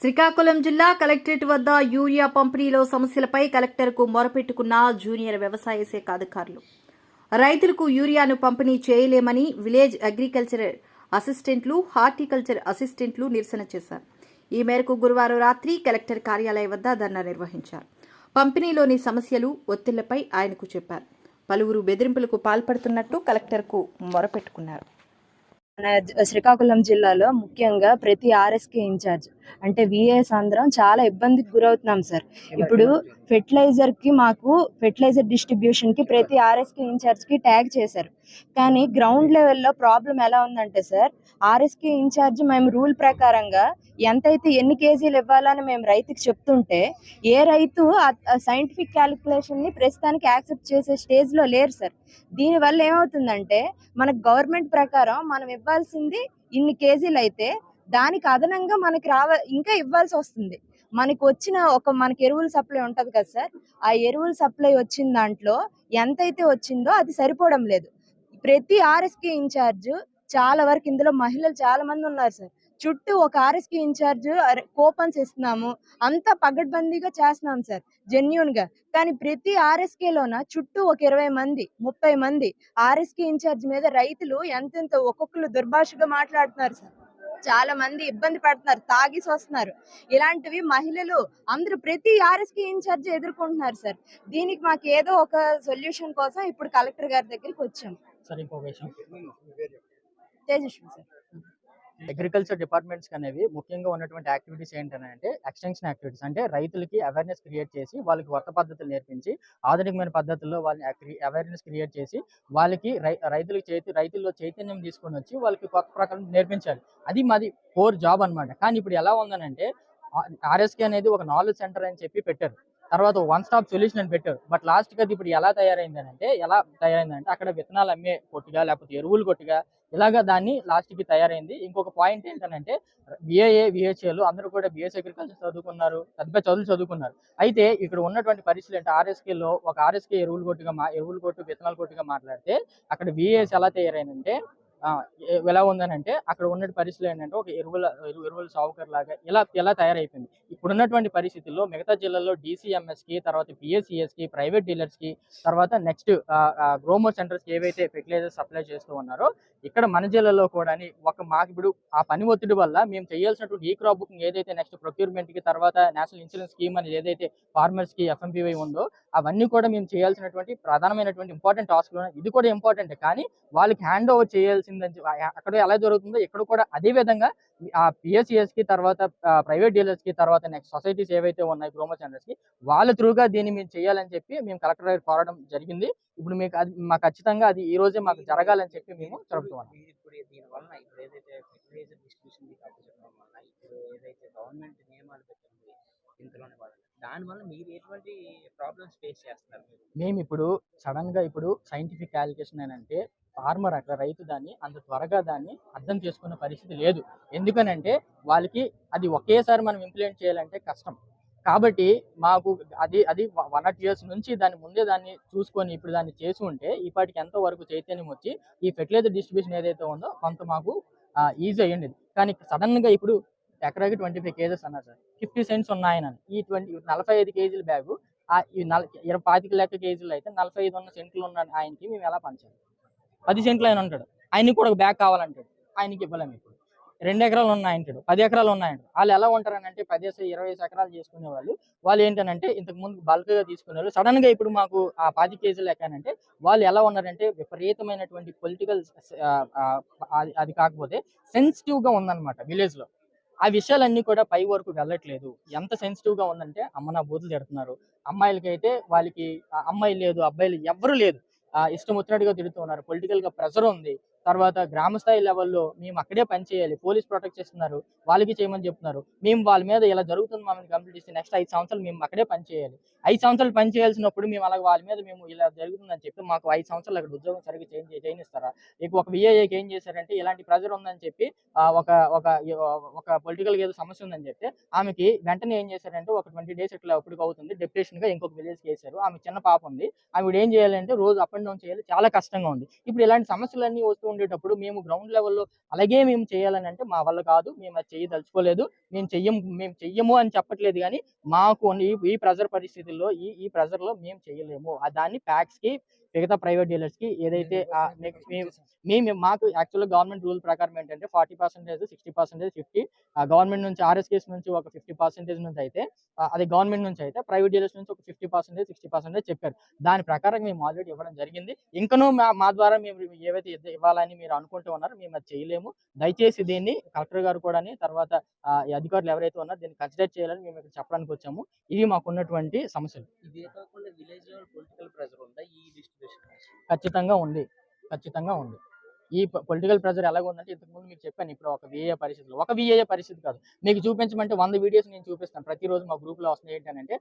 శ్రీకాకుళం జిల్లా కలెక్టరేట్ వద్ద యూరియా పంపిణీలో సమస్యలపై కలెక్టర్కు మొరపెట్టుకున్న జూనియర్ వ్యవసాయ శాఖ అధికారులు. రైతులకు యూరియాను పంపిణీ చేయలేమని విలేజ్ అగ్రికల్చర్ అసిస్టెంట్లు హార్టికల్చర్ అసిస్టెంట్లు నిరసన చేశారు. ఈ మేరకు గురువారం రాత్రి కలెక్టర్ కార్యాలయం వద్ద ధర్నా నిర్వహించారు. పంపిణీలోని సమస్యలు ఒత్తిళ్ళపై ఆయనకు చెప్పారు. పలువురు బెదిరింపులకు పాల్పడుతున్నట్టు కలెక్టర్కు మొరపెట్టుకున్నారు. మన శ్రీకాకుళం జిల్లాలో ముఖ్యంగా ప్రతి ఆర్ఎస్కే ఇన్ఛార్జ్ అంటే విఏఎస్ అందరం చాలా ఇబ్బందికి గురవుతున్నాం సార్. ఇప్పుడు ఫెర్టిలైజర్కి మాకు ఫెర్టిలైజర్ డిస్ట్రిబ్యూషన్కి ప్రతి ఆర్ఎస్కి ఇన్ఛార్జ్కి ట్యాగ్ చేశారు. కానీ గ్రౌండ్ లెవెల్లో ప్రాబ్లం ఎలా ఉందంటే సార్ ఆర్ఎస్కి ఇన్ఛార్జ్ మేము రూల్ ప్రకారంగా ఎంతైతే ఎన్ని కేజీలు ఇవ్వాలని మేము రైతుకి చెప్తుంటే ఏ రైతు సైంటిఫిక్ క్యాలిక్యులేషన్ని ప్రస్తుతానికి యాక్సెప్ట్ చేసే స్టేజ్లో లేరు సార్. దీనివల్ల ఏమవుతుందంటే మనకు గవర్నమెంట్ ప్రకారం మనం ఇవ్వాల్సింది ఇన్ని కేజీలు అయితే దానికి అదనంగా మనకి రావ ఇంకా ఇవ్వాల్సి వస్తుంది. మనకు వచ్చిన ఒక మనకి ఎరువుల సప్లై ఉంటుంది కదా సార్ ఆ ఎరువుల సప్లై వచ్చిన దాంట్లో ఎంతైతే వచ్చిందో అది సరిపోవడం లేదు. ప్రతి ఆర్ఎస్కి ఇన్ఛార్జ్ చాలా వరకు ఇందులో మహిళలు చాలా మంది ఉన్నారు సార్. చుట్టూ ఒక ఆర్ఎస్కి ఇన్ఛార్జ్ కూపన్స్ ఇస్తున్నాము అంతా పగడ్బందీగా చేస్తున్నాం సార్ జెన్యున్గా కానీ ప్రతి ఆర్ఎస్కే లోన చుట్టూ ఒక ఇరవై మంది ముప్పై మంది ఆర్ఎస్కి ఇన్ఛార్జ్ మీద రైతులు ఎంతెంత ఒక్కొక్కరు దుర్భాషగా మాట్లాడుతున్నారు సార్. చాలా మంది ఇబ్బంది పడుతున్నారు తాగిసి వస్తున్నారు. ఇలాంటివి మహిళలు అందరూ ప్రతి ఆర్ఎస్కే ఇన్ఛార్జ్ ఎదుర్కొంటున్నారు సార్. దీనికి మాకు ఏదో ఒక సొల్యూషన్ కోసం ఇప్పుడు కలెక్టర్ గారి దగ్గరికి వచ్చాం. తేజస్వి సార్. అగ్రికల్చర్ డిపార్ట్మెంట్స్ అనేవి ముఖ్యంగా ఉన్నటువంటి యాక్టివిటీస్ ఏంటంటే ఎక్స్టెన్షన్ యాక్టివిటీస్. అంటే రైతులకి అవేర్నెస్ క్రియేట్ చేసి వాళ్ళకి కొత్త పద్ధతులు నేర్పించి ఆధునికమైన పద్ధతుల్లో వాళ్ళని అవేర్నెస్ క్రియేట్ చేసి వాళ్ళకి రైతులకు చేతి రైతుల్లో చైతన్యం తీసుకొని వచ్చి వాళ్ళకి కొత్త ప్రకారం నేర్పించాలి. అది మాది కోర్ జాబ్ అన్నమాట. కానీ ఇప్పుడు ఎలా ఉందనంటే ఆర్ఎస్కే అనేది ఒక నాలెడ్జ్ సెంటర్ అని చెప్పి పెట్టారు. తర్వాత వన్ స్టాప్ సొల్యూషన్ అని పెట్టారు. బట్ లాస్ట్ అది ఇప్పుడు ఎలా తయారైంది అంటే ఎలా తయారైందంటే అక్కడ విత్తనాలు అమ్మే కొట్టుగా లేకపోతే ఎరువులు కొట్టుగా ఇలాగా దాన్ని లాస్ట్కి తయారైంది. ఇంకొక పాయింట్ ఏంటంటే బిఏఏ విహెచ్ఏలు అందరూ కూడా బిఎస్ అగ్రికల్చర్ చదువుకున్నారు పెద్ద పెద్ద చదువులు చదువుకున్నారు. అయితే ఇక్కడ ఉన్నటువంటి పరిస్థితులు అంటే RSK లో ఒక ఆర్ఎస్కే ఎరువులు కొట్టుగా మా ఎరువులు కొట్టు విత్తనాలు కొట్టుగా మాట్లాడితే అక్కడ బిఏఎస్ ఎలా తయారైందంటే ఎలా ఉందనంటే అక్కడ ఉన్న పరిస్థితులు ఏంటంటే ఒక ఎరువుల ఎరువు- ఎరువుల సావుకర్ లాగా ఇలా ఇలా తయారైపోయింది. ఇప్పుడు ఉన్నటువంటి పరిస్థితుల్లో మిగతా జిల్లాల్లో DCMS కి తర్వాత పిఎస్సిఎస్కి ప్రైవేట్ డీలర్స్కి తర్వాత నెక్స్ట్ గ్రోమో సెంటర్స్కి ఏవైతే ఫెర్టిలైజర్ సప్లై చేస్తూ ఉన్నారో ఇక్కడ మన జిల్లాలో కూడా ఒక మాకు ఇప్పుడు ఆ పని ఒత్తిడి వల్ల మేము చేయాల్సినటువంటి ఈ క్రాప్ బుకింగ్ ఏదైతే నెక్స్ట్ ప్రొక్యూర్మెంట్కి తర్వాత నేషనల్ ఇన్సూరెన్స్ స్కీమ్ అనేది ఏదైతే ఫార్మర్స్కి ఎఫ్ఎంపీవై ఉందో అవన్నీ కూడా మేము చేయాల్సినటువంటి ప్రధానమైనటువంటి ఇంపార్టెంట్ టాస్క్లు ఇది కూడా ఇంపార్టెంట్. కానీ వాళ్ళకి హ్యాండ్ ఓవర్ చేయాల్సి చేసిందని అక్కడ ఎలా జరుగుతుందో ఇక్కడ కూడా అదే విధంగా ఆ పిఎస్సిఎస్కి తర్వాత ప్రైవేట్ డీలర్స్కి తర్వాత నెక్స్ట్ సొసైటీస్ ఏవైతే ఉన్నాయి ప్రోమో సెంటర్స్కి వాళ్ళ త్రూగా దీన్ని మేము చేయాలని చెప్పి మేము కలెక్టర్ గారు కోరడం జరిగింది. ఇప్పుడు మీకు అది మాకు ఖచ్చితంగా అది ఈ రోజే మాకు జరగాలని చెప్పి మేము జరుపుతున్నాం ఇప్పుడు ఏదైతే గవర్నమెంట్ నియమాలు పెట్టింది ఇంతలోనే దానివల్ల మీరు ఎటువంటి ప్రాబ్లమ్స్ ఫేస్ చేస్తున్నారు మేము ఇప్పుడు సడన్గా ఇప్పుడు సైంటిఫిక్ క్యాలిక్యులేషన్ అని అంటే ఫార్మర్ అక్కడ రైతు దాన్ని అంత త్వరగా దాన్ని అర్థం చేసుకునే పరిస్థితి లేదు. ఎందుకనంటే వాళ్ళకి అది ఒకేసారి మనం ఇంప్లిమెంట్ చేయాలంటే కష్టం. కాబట్టి మాకు అది అది వన్ నాట్ ఇయర్స్ నుంచి దాని ముందే దాన్ని చూసుకొని ఇప్పుడు దాన్ని చేసి ఉంటే ఇప్పటికి ఎంతో వరకు చైతన్యం వచ్చి ఈ ఫెర్టిలైజర్ డిస్ట్రిబ్యూషన్ ఏదైతే ఉందో కొంత మాకు ఈజీ అయ్యింది కానీ సడన్గా ఇప్పుడు ఎకరాకి ట్వంటీ ఫైవ్ కేజెస్ అన్నారు సార్. ఫిఫ్టీ సెంట్స్ ఉన్నాయని ఈ ట్వంటీ నలభై ఐదు కేజీల బ్యాగు ఆ ఈ నల ఇరవై పాతిక లెక్క కేజీలు అయితే నలభై ఐదు ఉన్న సెంట్లు ఉన్న ఆయనకి మేము ఎలా పంచాలి? పది సెంట్లు ఆయన ఉంటాడు. ఆయనకి కూడా ఒక బ్యాగ్ కావాలంటాడు. ఆయనకి ఇవ్వలేము ఇప్పుడు. రెండు ఎకరాలు ఉన్నాయంటాడు పది ఎకరాలు ఉన్నాయంటాడు వాళ్ళు ఎలా ఉంటారని అంటే పదేసి ఇరవై ఎకరాలు చేసుకునే వాళ్ళు వాళ్ళు ఏంటనంటే ఇంతకు ముందు బల్క్గా తీసుకునే వాళ్ళు సడన్గా ఇప్పుడు మాకు ఆ పది కేజీలు ఎక్కానంటే వాళ్ళు ఎలా ఉన్నారంటే విపరీతమైనటువంటి పొలిటికల్ అది కాకపోతే సెన్సిటివ్గా ఉందన్నమాట విలేజ్లో. ఆ విషయాలన్నీ కూడా పై వరకు వెళ్ళట్లేదు. ఎంత సెన్సిటివ్గా ఉందంటే అమ్మ నా బూతులు తిడుతున్నారు. అమ్మాయిలకి అయితే వాళ్ళకి ఆ, అమ్మాయి లేదు అబ్బాయిలు ఎవ్వరు లేదు. ఆ, ఇష్టం వచ్చినట్టుగా తిడుతూ ఉన్నారు. పొలిటికల్గా ప్రెషర్ ఉంది. తర్వాత గ్రామ స్థాయి లెవెల్లో మేము అక్కడే పని చేయాలి. పోలీస్ ప్రొటెక్ట్ చేస్తున్నారు. వాళ్ళకి చేయమని చెప్తున్నారు. మేము వాళ్ళ మీద ఇలా జరుగుతుంది మమ్మల్ని కంప్లీట్ చేసి నెక్స్ట్ ఐదు సంవత్సరాలు మేము అక్కడే పని చేయాలి. ఐదు సంవత్సరాలు పని చేయాల్సినప్పుడు మేము అలా వాళ్ళ మీద మేము ఇలా జరుగుతుందని చెప్పి మాకు ఐదు సంవత్సరాలు అక్కడ ఉద్యోగం సరిగ్గా చేంజ్ చేయనిస్తారా ఇక ఒక విఏఏకి ఏం చేశారంటే ఇలాంటి ప్రెజర్ ఉందని చెప్పి ఒక ఒక ఒక పొలిటికల్ ఏదో సమస్య ఉందని చెప్తే ఆమెకి వెంటనే ఏం చేశారంటే ఒక ట్వంటీ డేస్ ఇట్లా అప్పటికి అవుతుంది. డిప్రెషన్గా ఇంకొక విలేజ్కి వేశారు. ఆమె చిన్న పాప ఉంది. ఆమె ఏం చేయాలంటే రోజు అప్ అండ్ డౌన్ చేయాలి. చాలా కష్టంగా ఉంది. ఇప్పుడు ఇలాంటి సమస్యలన్నీ వస్తూ ఉండేటప్పుడు మేము గ్రౌండ్ లెవెల్లో అలాగే మేము చేయాలని అంటే మా వల్ల కాదు మేము అది చేయదలుచుకోలేదు మేము చెయ్యము మేము చెయ్యము అని చెప్పట్లేదు కానీ మాకు ఈ- ప్రెజర్ పరిస్థితుల్లో ఈ ఈ ప్రెజర్లో మేము చేయలేము. దాన్ని ప్యాక్స్కి మిగతా ప్రైవేట్ డీలర్స్కి ఏదైతే మేము మాకు యాక్చువల్గా గవర్నమెంట్ రూల్ ప్రకారం ఏంటంటే forty percentage sixty percentage fifty. Government నుంచి ఆర్ఎస్కేస్ నుంచి ఒక ఫిఫ్టీ పర్సెంటేజ్ నుంచి అయితే అది గవర్నమెంట్ నుంచి అయితే ప్రైవేట్ డీలర్స్ నుంచి ఒక ఫిఫ్టీ పర్సెంటేజ్ సిక్స్టీ పర్సెంటేజ్ చెప్పారు. దాని ప్రకారం మేము ఆల్రెడీ ఇవ్వడం జరిగింది. ఇంకనూ మా మా ద్వారా మేము ఏవైతే ఇవ్వాలని మీరు అనుకుంటూ ఉన్నారో మేము అది చేయలేము. దయచేసి దీన్ని కలెక్టర్ గారు కూడా తర్వాత అధికారులు ఎవరైతే ఉన్నారో దీన్ని కన్సిడర్ చేయాలని మేము ఇక్కడ చెప్పడానికి వచ్చాము ఇవి మాకున్నటువంటి సమస్యలు. ఇదే కాకుండా విలేజ్ పొలిటికల్ ప్రెజర్ ఉందా? ఈ ఖచ్చితంగా ఉంది. ఖచ్చితంగా ఉంది. ఈ పొలిటికల్ ప్రెజర్ ఎలాగ ఉందంటే ఇంతకుముందు మీకు చెప్పాను ఇప్పుడు ఒక విఏ పరిస్థితులు. ఒక విఏ పరిస్థితి కాదు. మీకు చూపించమంటే వంద వీడియోస్ నేను చూపిస్తాను. ప్రతిరోజు మా గ్రూప్లో వస్తున్నాయి ఏంటంటే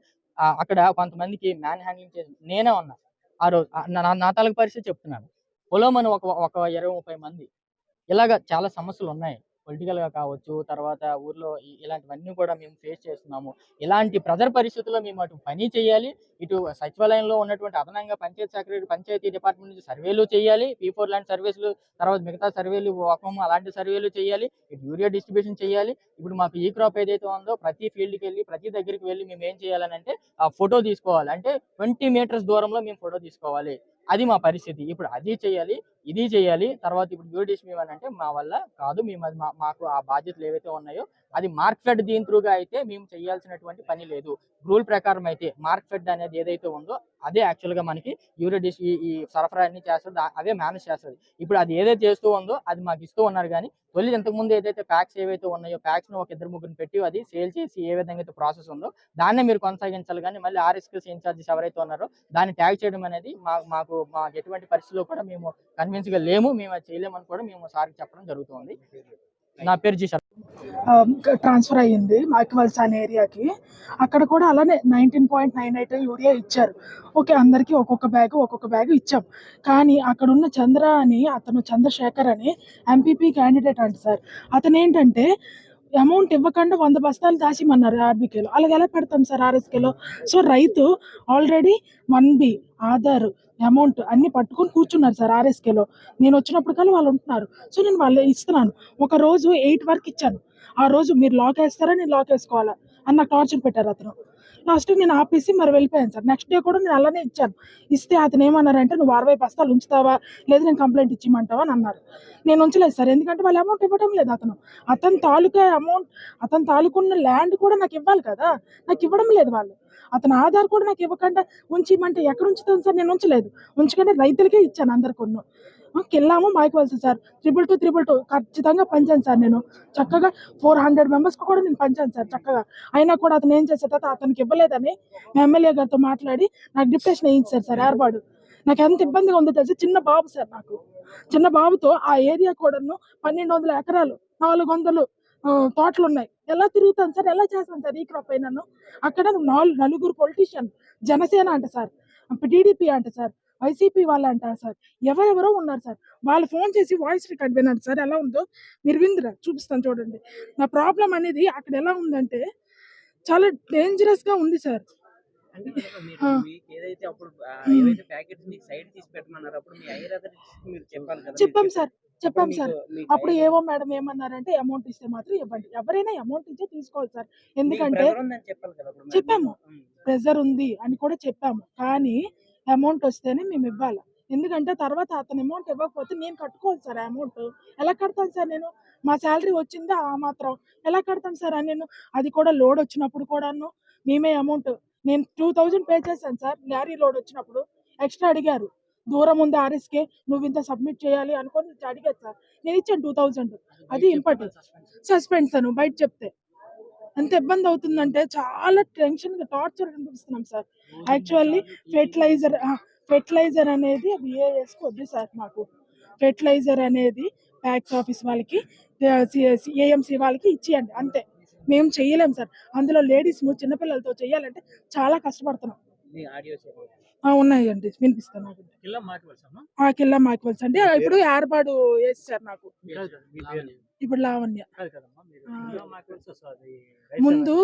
అక్కడ కొంతమందికి మ్యాన్ హ్యాండ్లింగ్ చేసి నేనే ఉన్నా. ఆ రోజు నా నా తాలూకు పరిస్థితి చెప్తున్నాను. పొలం అని ఒక ఒక ఇరవై ముప్పై మంది. ఇలాగ చాలా సమస్యలు ఉన్నాయి. పొలిటికల్గా కావచ్చు తర్వాత ఊర్లో ఇలాంటివన్నీ కూడా మేము ఫేస్ చేస్తున్నాము. ఇలాంటి ప్రజల పరిస్థితుల్లో మేము అటు పని చేయాలి ఇటు సచివాలయంలో ఉన్నటువంటి అదనంగా పంచాయతీ సెక్రటరీ పంచాయతీ డిపార్ట్మెంట్ నుంచి సర్వేలు చేయాలి పీ ఫోర్ లాంటి సర్వీసులు తర్వాత మిగతా సర్వేలు వాకం అలాంటి సర్వేలు చేయాలి ఇటు యూరియా డిస్ట్రిబ్యూషన్ చేయాలి. ఇప్పుడు మాకు ఈ క్రాప్ ఏదైతే ఉందో ప్రతి ఫీల్డ్కి వెళ్ళి ప్రతి దగ్గరికి వెళ్ళి మేము ఏం చేయాలని అంటే ఆ ఫోటో తీసుకోవాలి. అంటే ట్వంటీ మీటర్స్ దూరంలో మేము ఫోటో తీసుకోవాలి. అది మా పరిస్థితి. ఇప్పుడు అది చేయాలి ఇది చేయాలి తర్వాత ఇప్పుడు యూరియా డిస్ట్రిబ్యూషన్ అంటే మా వల్ల కాదు. మేము అది మా- మాకు ఆ బాధ్యతలు ఏవైతే ఉన్నాయో అది మార్క్ ఫెడ్ దీని త్రూగా అయితే మేము చేయాల్సినటువంటి పని లేదు. రూల్ ప్రకారం అయితే మార్క్ ఫెడ్ అనేది ఏదైతే ఉందో అదే యాక్చువల్గా మనకి యూరియా డిస్ ఈ సరఫరా అన్ని చేస్తుంది అదే మేనేజ్ చేస్తుంది. ఇప్పుడు అది ఏదైతే చేస్తూ ఉందో అది మాకు ఇస్తూ ఉన్నారు కానీ తొలి ఇంతకు ముందు ఏదైతే ప్యాక్స్ ఏవైతే ఉన్నాయో ప్యాక్స్ను ఒక ఇద్దరు ముగ్గురు పెట్టి అది సేల్ చేసి ఏ విధంగా అయితే ప్రాసెస్ ఉందో దాన్నే మీరు కొనసాగించాలి కానీ మళ్ళీ ఆర్ఎస్కెస్ ఇన్ఛార్జెస్ ఎవరైతే ఉన్నారో దాన్ని ట్యాగ్ చేయడం అనేది మాకు మాకు ఎటువంటి పరిస్థితుల్లో కూడా మేము కన్విన్స్గా లేము మేము అది చేయలేమని కూడా మేము సార్కి చెప్పడం జరుగుతుంది. నా పేరు జీ ట్రాన్స్ఫర్ అయ్యింది మైక్వల్స్ అనే ఏరియాకి. అక్కడ కూడా అలానే nineteen point nine eight urea ఇచ్చారు. ఓకే అందరికీ ఒక్కొక్క బ్యాగ్ ఒక్కొక్క బ్యాగ్ ఇచ్చాం. కానీ అక్కడ ఉన్న చంద్ర అని అతను చంద్రశేఖర్ అని ఎంపీపీ క్యాండిడేట్ అంట సార్. అతను ఏంటంటే అమౌంట్ ఇవ్వకుండా వంద బస్తాలు దాచిమన్నారు ఆర్బీకేలో. అలాగే ఎలా పెడతాం సార్ ఆర్ఎస్కేలో? సో రైతు already one B Aadhaar. Amount అన్ని పట్టుకొని కూర్చున్నారు సార్ ఆర్ఎస్కేలో. నేను వచ్చినప్పుడు కల్లా వాళ్ళు ఉంటున్నారు. సో నేను వాళ్ళు ఇస్తున్నాను. ఒక రోజు ఎయిట్ వరకు ఇచ్చాను. ఆ రోజు మీరు లాక్ వేస్తారా? నేను లాక్ వేసుకోవాలా? అన్న టార్చర్ పెట్టారు అతను. లాస్ట్ నేను ఆపేసి మరి వెళ్ళిపోయాను సార్. నెక్స్ట్ డే కూడా నేను అలానే ఇచ్చాను. ఇస్తే అతను ఏమన్నారంటే నువ్వు అరవై బస్తాలు ఉంచుతావా? లేదు నేను కంప్లైంట్ ఇచ్చిమంటావా అని అన్నారు. నేను ఉంచలేదు సార్. ఎందుకంటే వాళ్ళు అమౌంట్ ఇవ్వడం లేదు అతను. అతని తాలూకా అమౌంట్ అతని తాలూకున్న ల్యాండ్ కూడా నాకు ఇవ్వాలి కదా. నాకు ఇవ్వడం లేదు వాళ్ళు. అతని ఆధార్ కూడా నాకు ఇవ్వకుండా ఉంచిమంటే ఎక్కడ ఉంచుతాను సార్? నేను ఉంచలేదు. ఉంచకుండా రైతులకే ఇచ్చాను అందరు కొన్ను కెళ్ళాము మాయకవలసి sir. Triple two triple two ఖచ్చితంగా పంచాను సార్ నేను. చక్కగా ఫోర్ హండ్రెడ్ మెంబర్స్కి కూడా నేను పంచాను సార్ చక్కగా. అయినా కూడా అతను ఏం చేసే తర్వాత అతనికి ఇవ్వలేదని ఎమ్మెల్యే గారితో మాట్లాడి నాకు డిప్రెషన్ వేయించారు సార్ ఏర్పాటు. నాకు ఎంత ఇబ్బందిగా ఉందో తెలిసి? చిన్న బాబు సార్ నాకు. చిన్న బాబుతో ఆ ఏరియా కూడాను పన్నెండు వందల ఎకరాలు నాలుగు వందలు తోటలు ఉన్నాయి ఎలా తిరుగుతాను సార్? ఎలా చేస్తాను సార్? ఈ క్రాప్ అయినాను అక్కడ నాలుగు నలుగురు పొలిటీషియన్ జనసేన అంట సార్. టీడీపీ అంట సార్. వైసీపీ వాళ్ళు అంటారు సార్. ఎవరెవరో ఉన్నారు సార్. వాళ్ళు ఫోన్ చేసి వాయిస్ రికార్డ్ విన్నారు సార్. ఎలా ఉందో మీరు విందురా చూపిస్తాను చూడండి. నా ప్రాబ్లం అనేది అక్కడ ఎలా ఉందంటే చాలా డేంజరస్గా ఉంది సార్. అంటే కనుక మీరు ఆ. మీకు ఏదైతే అప్పుడు ఆ, ఉమ్. ఏవైతే ప్యాకెట్స్ మీకు సైడ్ తీసి పెట్టమన్నారు అప్పుడు మీ ఐర్ అథారిటీస్ మీరు చెప్పాలి కదా చెప్పాం సార్. చెప్ప- సార్. అప్పుడు ఏవో మేడం ఏమన్నారంటే అమౌంట్ ఇస్తే మాత్రం ఇవ్వండి. ఎవరైనా అమౌంట్ ఇచ్చే తీసుకోవాలి సార్. ఎందుకంటే pressure ఉందని చెప్పాలి కదా అప్పుడు మరి చెప్పాము. ఉమ్. ప్రెజర్ ఉంది అని కూడా చెప్పాము. కానీ అమౌంట్ వస్తేనే మేము ఇవ్వాలి. ఎందుకంటే తర్వాత అతను అమౌంట్ ఇవ్వకపోతే నేను కట్టుకోవాలి సార్ అమౌంట్. ఎలా కడతాను సార్ నేను? మా శాలరీ వచ్చిందా? ఆ మాత్రం. ఎలా కడతాను సార్ అని నేను? అది కూడా లోడ్ వచ్చినప్పుడు కూడాను మేమే అమౌంట్ నేను టూ థౌజండ్ పే చేశాను సార్. లారీ లోడ్ వచ్చినప్పుడు ఎక్స్ట్రా అడిగారు. దూరం ఉంది ఆర్ఎస్కే నువ్వు ఇంత సబ్మిట్ చేయాలి అనుకొని అడిగారు సార్. నేను ఇచ్చాను టూ థౌజండ్ అది ఇంపార్టెంట్ సస్పెండ్స్ అను బయట చెప్తే. ఎంత ఇబ్బంది అవుతుందంటే చాలా టెన్షన్ టార్చర్ అనిపిస్తున్నాం సార్. యాక్చువల్లీ ఫెర్టిలైజర్ ఫెర్టిలైజర్ అనేది బిఏఎస్ వద్దు సార్ మాకు. ఫెర్టిలైజర్ అనేది ట్యాక్స్ ఆఫీస్ వాళ్ళకి ఏఎంసీ వాళ్ళకి ఇచ్చేయండి అంతే. మేము చేయలేం సార్. అందులో లేడీస్ చిన్నపిల్లలతో చేయాలంటే చాలా కష్టపడుతున్నాం. ఉన్నాయండి. వినిపిస్తాను నాకు. కిల్లా మాట్లాడతామా ఆ కిల్లా మాక్వల్స్ అంటే ఇప్పుడు ఏర్పాటు వేస్తారు నాకు. ఇప్పుడు లావణ్య. ముందు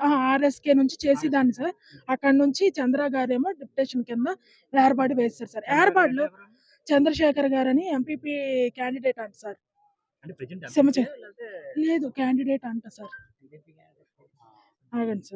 ఆర్ఎస్కే నుంచి చేసేదాన్ని సార్. అక్కడ నుంచి చంద్ర గారేమో డిప్యుటేషన్ కింద ఏర్పాటు వేస్తారు సార్. ఏర్పాటులో చంద్రశేఖర్ గారని ఎంపీపీ క్యాండిడేట్ అంట సార్. అంటే ప్రెజెంట్ సింహచ- లేదు క్యాండిడేట్ అంట సార్. ఆగండి సార్